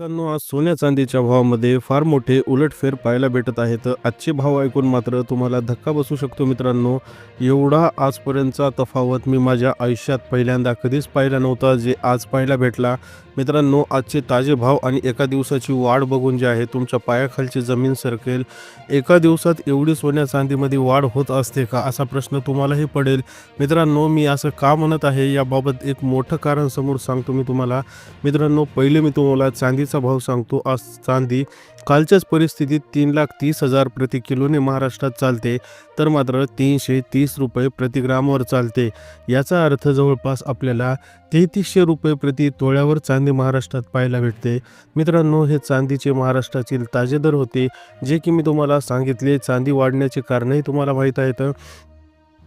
मित्रांनो आज सोन्या चांदीच्या भावामध्ये फार मोठे उलटफेर पाहायला भेटत आहेत. आजचे भाव ऐकून मात्र तुम्हाला धक्का बसू शकतो मित्रांनो. एवढा आजपर्यंतचा तफावत मी माझ्या आयुष्यात पहिल्यांदा कधीच पाहिला नव्हता जे आज पाहायला भेटला. मित्रांनो आजचे ताजे भाव आणि एका दिवसाची वाढ बघून जे आहे तुमच्या पायाखालची जमीन सरकेल. एका दिवसात एवढी सोन्या चांदीमध्ये वाढ होत असते का असा प्रश्न तुम्हालाही पडेल. मित्रांनो मी असं का म्हणत आहे याबाबत एक मोठं कारण समोर सांगतो मी तुम्हाला. मित्रांनो पहिले मी तुम्हाला चांदीचा भाव सांगतो आज चांदी. कालच्याच परिस्थितीत तीन लाख तीस हजार प्रति किलोने महाराष्ट्रात चालते तर मात्र तीनशे तीस रुपये प्रति ग्रामवर चालते. याचा अर्थ जवळपास आपल्याला तेहतीसशे रुपये प्रति तोळ्यावर चांदी महाराष्ट्रात पाहायला भेटते. मित्रांनो हे चांदीचे महाराष्ट्रातील ताजे दर होते. जे की मी तुम्हाला सांगितले चांदी वाढण्याचे कारणही तुम्हाला माहीत आहेत.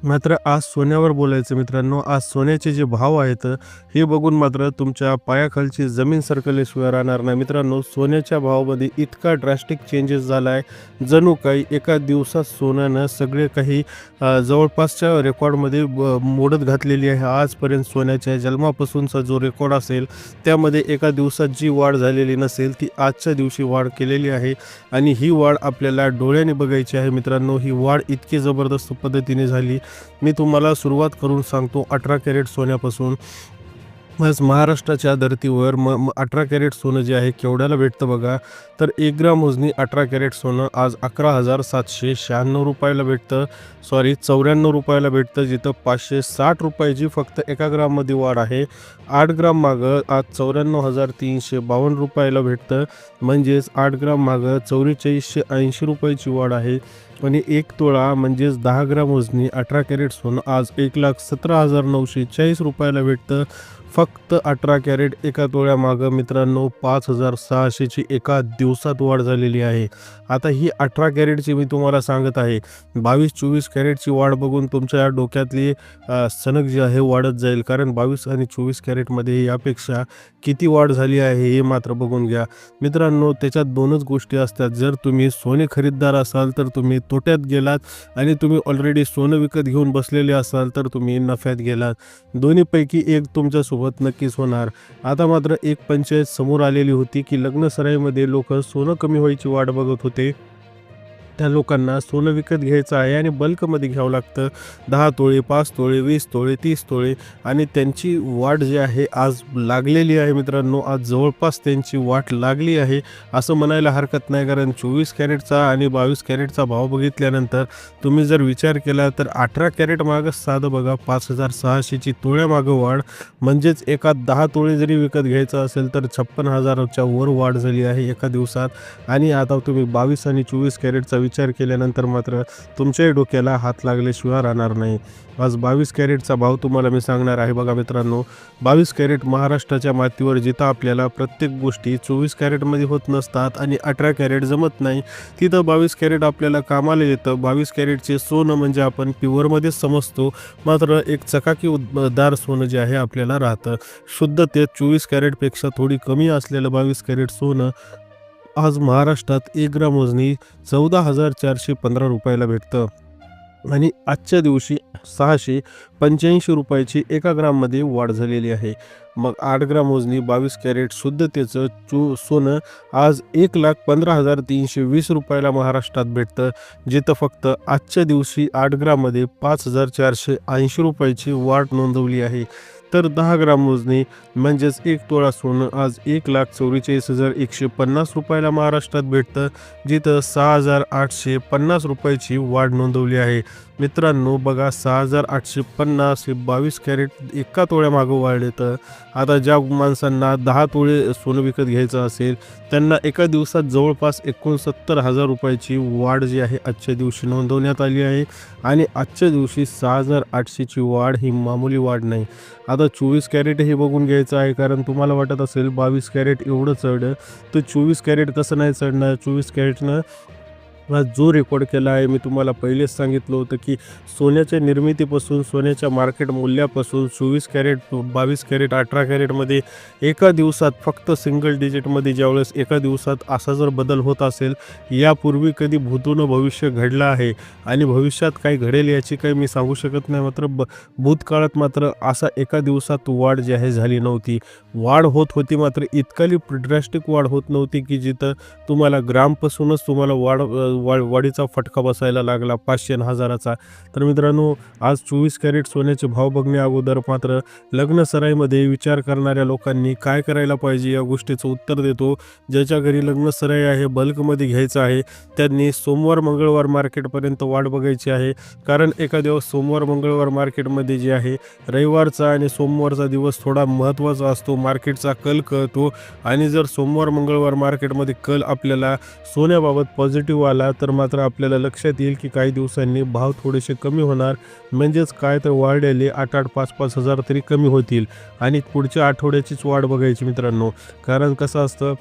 मात्र आज सोन्यावर बोलायचं मित्रांनो आज सोन्याचे जे भाव आहेत हे बघून मात्र तुमच्या पायाखालची जमीन सरकलेशिवाय राहणार नाही. मित्रांनो सोन्याच्या भावामध्ये इतका ड्रास्टिक चेंजेस झाला आहे जणू काही एका दिवसात सोन्यानं सगळे काही जवळपासच्या रेकॉर्डमध्ये ब- मोडत घातलेली आहे. आजपर्यंत सोन्याच्या जन्मापासूनचा जो रेकॉर्ड असेल त्यामध्ये एका दिवसात जी वाढ झालेली नसेल ती आजच्या दिवशी वाढ केलेली आहे. आणि ही वाढ आपल्याला डोळ्याने बघायची आहे मित्रांनो. ही वाढ इतकी जबरदस्त पद्धतीने झाली. मी तुम्हाला सुरुवात करून सांगतो अठरा कॅरेट सोन्यापासून. आज महाराष्ट्राच्या धर्तीवर म म- अठरा कॅरेट सोनं जे आहे केवढ्याला भेटतं बघा? तर एक ग्राम मोजणी अठरा कॅरेट सोनं आज अकरा हजार सातशे शहाण्णव रुपयाला भेटतं. सॉरी चौऱ्याण्णव रुपयाला भेटतं जिथं पाचशे साठ रुपयाची फक्त एका ग्राममध्ये वाढ आहे. आठ ग्राम मागं आज चौऱ्याण्णव हजार तीनशे बावन्न रुपयाला भेटतं. म्हणजेच आठ ग्राम मागं चौवेचाळीसशे ऐंशी रुपयाची वाढ आहे. आणि एक तोळा म्हणजेच दहा ग्राम वजनी अठरा कॅरेट सोनं आज एक लाख सतरा हजार नऊशे चाळीस रुपयाला भेटतं. फक्त अठरा कॅरेट एका तोळ्यामागं मित्रांनो पाच हजार सहाशेची एका दिवसात वाढ झालेली आहे. आता ही अठरा कॅरेटची मी तुम्हाला सांगत आहे. बावीस चोवीस कॅरेटची वाढ बघून तुमच्या या डोक्यातली सनक जी आहे वाढत जाईल. कारण बावीस आणि चोवीस कॅरेटमध्ये यापेक्षा किती वाढ झाली आहे हे मात्र बघून घ्या. मित्रांनो त्याच्यात दोनच गोष्टी असतात. जर तुम्ही सोने खरीददार असाल तर तुम्ही तोट्यात गेलात आणि तुम्ही ऑलरेडी सोनं विकत घेऊन बसलेले असाल तर तुम्ही नफ्यात गेलात. दोन्हीपैकी एक तुमच्यासोबत नक्कीच होणार. आता मात्र एक पंचायत समोर आलेली होती की लग्न सराईमध्ये लोक सोनं कमी व्हायची वाट बघत होते. त्या लोकांना सोनं विकत घ्यायचं आहे आणि बल्कमध्ये घ्यावं लागतं. दहा तोळे पाच तोळे वीस तोळे तीस तोळे आणि त्यांची वाट जी आहे आज लागलेली आहे मित्रांनो. आज जवळपास त्यांची वाट लागली आहे. असं म्हणायला हरकत नाही कारण चोवीस कॅरेटचा आणि बावीस कॅरेटचा भाव बघितल्यानंतर तुम्ही जर विचार केला तर अठरा कॅरेट मागं साधं बघा पाच हजार सहाशेची तोळ्यामागं वाढ. म्हणजेच एका दहा तोळे जरी विकत घ्यायचं असेल तर छप्पन हजाराच्या वर वाढ झाली आहे एका दिवसात. आणि आता तुम्ही बावीस आणि चोवीस कॅरेटचा विचार केल्यानंतर मात्र तुमच्याही डोक्याला हात लागल्याशिवाय राहणार नाही. आज बावीस कॅरेटचा भाव तुम्हाला मी सांगणार आहे. बघा मित्रांनो बावीस कॅरेट महाराष्ट्राच्या मातीवर जिथं आपल्याला प्रत्येक गोष्टी चोवीस कॅरेटमध्ये होत नसतात आणि अठरा कॅरेट जमत नाही तिथं बावीस कॅरेट आपल्याला कामाला येतं. बावीस कॅरेटचे सोनं म्हणजे आपण प्युअरमध्येच समजतो. मात्र एक चकाकी उद्दार सोनं जे आहे आपल्याला राहतं. शुद्ध ते चोवीस कॅरेटपेक्षा थोडी कमी असलेलं बावीस कॅरेट सोनं आज महाराष्ट्रात एक ग्राम वजनी चौदा हजार चारशे पंधरा रुपयाला भेटतं. आणि आजच्या दिवशी सहाशे पंच्याऐंशी रुपयाची एका ग्राममध्ये वाढ झालेली आहे. मग आठ ग्राम वजनी बावीस कॅरेट शुद्धतेचं चो सोनं आज एक लाख पंधरा हजार तीनशे वीस रुपयाला महाराष्ट्रात भेटतं. जिथं फक्त आजच्या दिवशी आठ ग्राममध्ये पाच हजार चारशे ऐंशी रुपयाची वाढ नोंदवली आहे. तर दहा ग्राम मोजणी म्हणजेच एक तोळा सोनं आज एक लाख चौवेचाळीस हजार एकशे पन्नास रुपयाला महाराष्ट्रात भेटतं जिथं सहा हजार आठशे पन्नास रुपयाची वाढ नोंदवली आहे. मित्रांनो बघा सहा हजार आठशे पन्नास हे बावीस कॅरेट एका तोळ्यामागं वाढले तर आता ज्या माणसांना दहा तोळे सोनं विकत घ्यायचं असेल त्यांना एका दिवसात जवळपास एकोणसत्तर हजार रुपयाची वाढ जी आहे आजच्या दिवशी नोंदवण्यात आली आहे आणि आजच्या दिवशी सहा हजार आठशेची वाढ ही मामूली वाढ नाही. आता चोवीस कॅरेट हे बघून घ्यायचं आहे कारण तुम्हाला वाटत असेल बावीस कॅरेट एवढं चढ तर चोवीस कॅरेट कसं नाही चढणार. चोवीस कॅरेटनं आज जो रेकॉर्ड केला आहे मी तुम्हाला पहिलेच सांगितलं होतं की सोन्याच्या निर्मितीपासून सोन्याच्या मार्केट मूल्यापासून चोवीस कॅरेट बावीस कॅरेट अठरा कॅरेटमध्ये एका दिवसात फक्त सिंगल डिजिटमध्ये ज्यावेळेस एका दिवसात असा जर बदल होत असेल यापूर्वी कधी भूतून भविष्य घडलं आहे आणि भविष्यात काय घडेल याची काही मी सांगू शकत नाही. मात्र ब भूतकाळात मात्र असा एका दिवसात वाढ जी आहे झाली नव्हती. वाढ होत होती मात्र इतकाली ड्रॅस्टिक वाढ होत नव्हती की जिथं तुम्हाला ग्रामपासूनच तुम्हाला वाढ वा वाढीचा फटका बसायला लागला पाचशे आणि हजाराचा. तर मित्रांनो आज चोवीस कॅरेट सोन्याचे भाव बघण्या अगोदर मात्र लग्न सराईमध्ये विचार करणाऱ्या लोकांनी काय करायला पाहिजे या गोष्टीचं उत्तर देतो. ज्याच्या घरी लग्न सराई आहे बल्कमध्ये घ्यायचं आहे त्यांनी सोमवार मंगळवार मार्केटपर्यंत वाढ बघायची आहे. कारण एका दिवस सोमवार मंगळवार मार्केटमध्ये जे आहे रविवारचा आणि सोमवारचा दिवस थोडा महत्त्वाचा असतो मार्केटचा कल कळतो. आणि जर सोमवार मंगळवार मार्केटमध्ये कल आपल्याला सोन्याबाबत पॉझिटिव्ह आला तर मात्र आपल्याला लक्षात येईल की काही दिवसांनी भाव थोडेसे कमी होणार. म्हणजेच काय तर वाढलेले आठ आठ पाच पाच हजार तरी कमी होतील. आणि पुढच्या आठवड्याचीच वाढ बघायची मित्रांनो. कारण कसं असतं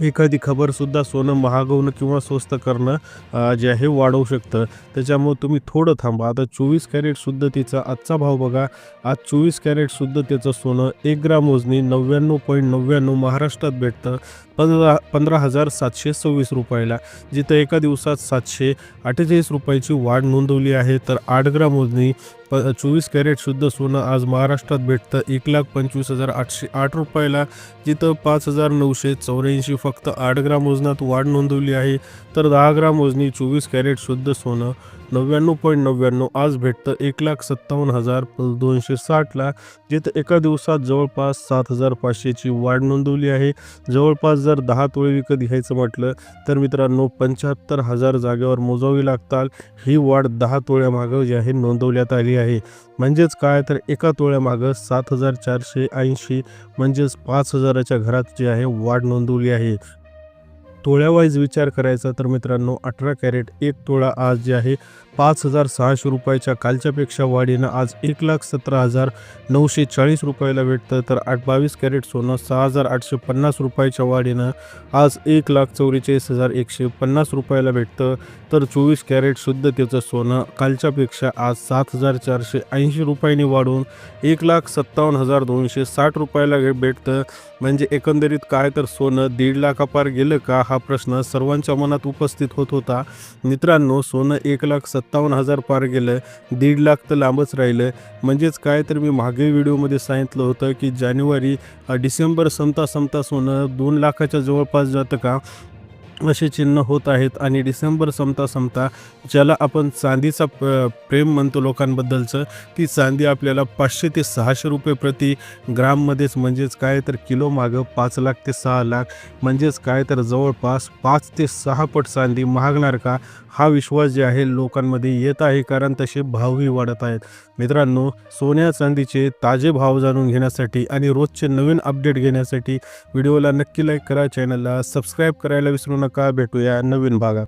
एखादी खबरसुद्धा सोनं महागवणं किंवा स्वस्त करणं जे आहे वाढवू शकतं. त्याच्यामुळे तुम्ही थोडं थांबा. आता चोवीस कॅरेटसुद्धा तिचा आजचा भाव बघा. आज चोवीस कॅरेटसुद्धा त्याचं सोनं एक ग्राम मोजणी नव्याण्णव पॉईंट नव्याण्णव महाराष्ट्रात भेटतं. पंधरा पंधरा हजार सातशे सव्वीस रुपयाला. जिथं एका दिवसात सातशे अठ्ठेचाळीस रुपयाची वाढ नोंदवली आहे तर आठ ग्राम वजनी प चोवीस कॅरेट शुद्ध सोनं आज महाराष्ट्रात भेटतं. एक लाख पंचवीस हजार आठशे आठ रुपयाला. जिथं पाच हजार नऊशे चौऱ्याऐंशी फक्त आठ ग्राम वजनात वाढ नोंदवली आहे. तर दहा ग्राम वजनी चोवीस कॅरेट शुद्ध सोनं नव्याण्णव पॉईंट नव्याण्णव आज भेटतं एक लाख सत्तावन्न हजार दोनशे साठला जिथं एका दिवसात जवळपास सात हजार पाचशेची वाढ नोंदवली आहे. जवळपास जर दहा तोळे विकत घ्यायचं म्हटलं तर मित्रांनो पंच्याहत्तर हजार जागेवर मोजावी लागतात ही वाढ दहा तोळ्यामागं जी आहे नोंदवण्यात आली आहे. म्हणजेच काय? तर एका तोळ्यामागं सात हजार चारशे ऐंशी म्हणजेच पाच हजाराच्या घरात जी आहे वाढ नोंदवली आहे. तोळ्यावाईज विचार करायचा तर मित्रांनो अठरा कॅरेट एक तोळा आज जे आहे पाच हजार सहाशे रुपयाच्या कालच्यापेक्षा वाढीनं आज एक लाख सतरा हजार नऊशे चाळीस रुपयाला भेटतं. तर आठ बावीस कॅरेट सोनं सहा हजार आठशे पन्नास रुपयाच्या वाढीनं आज एक लाख चौवेचाळीस हजार एकशे पन्नास रुपयाला भेटतं. तर चोवीस कॅरेट शुद्ध त्याचं सोनं कालच्यापेक्षा आज सात हजार चारशे ऐंशी रुपयांनी वाढून एक लाख सत्तावन्न हजार दोनशे साठ रुपयाला भेटतं. म्हणजे एकंदरीत काय तर सोनं दीड लाखापार गेलं का हा प्रश्न सर्वांच्या मनात उपस्थित होत होता. मित्रांनो सोनं एक लाख सत्तावन्न हजार पार गेलं दीड लाख तर लांबच राहिलं. म्हणजेच काय तर मी मागे व्हिडिओमध्ये सांगितलं होतं की जानेवारी डिसेंबर संपता संपता सोनं दोन लाखाच्या जवळपास जातं का? असे चिन्ह होत आहेत आणि डिसेंबर संपता संपता ज्याला आपण चांदीचा प प्रेम म्हणतो लोकांबद्दलचं ती चांदी आपल्याला पाचशे ते सहाशे रुपये प्रति ग्राममध्येच म्हणजेच काय तर किलो मागं पाच लाख ते सहा लाख म्हणजेच काय तर जवळपास पाच ते सहा पट चांदी महागणार का? हा विश्वास जे आहे लोकांमध्ये येत आहे कारण तसे भावही वाढत आहेत. मित्रांनो सोन्या चांदीचे ताजे भाव जाणून घेण्यासाठी आणि रोजचे नवीन अपडेट घेण्यासाठी व्हिडिओला नक्की लाईक करा चॅनलला सबस्क्राईब करायला विसरू नका. भेटूया नवीन भागात.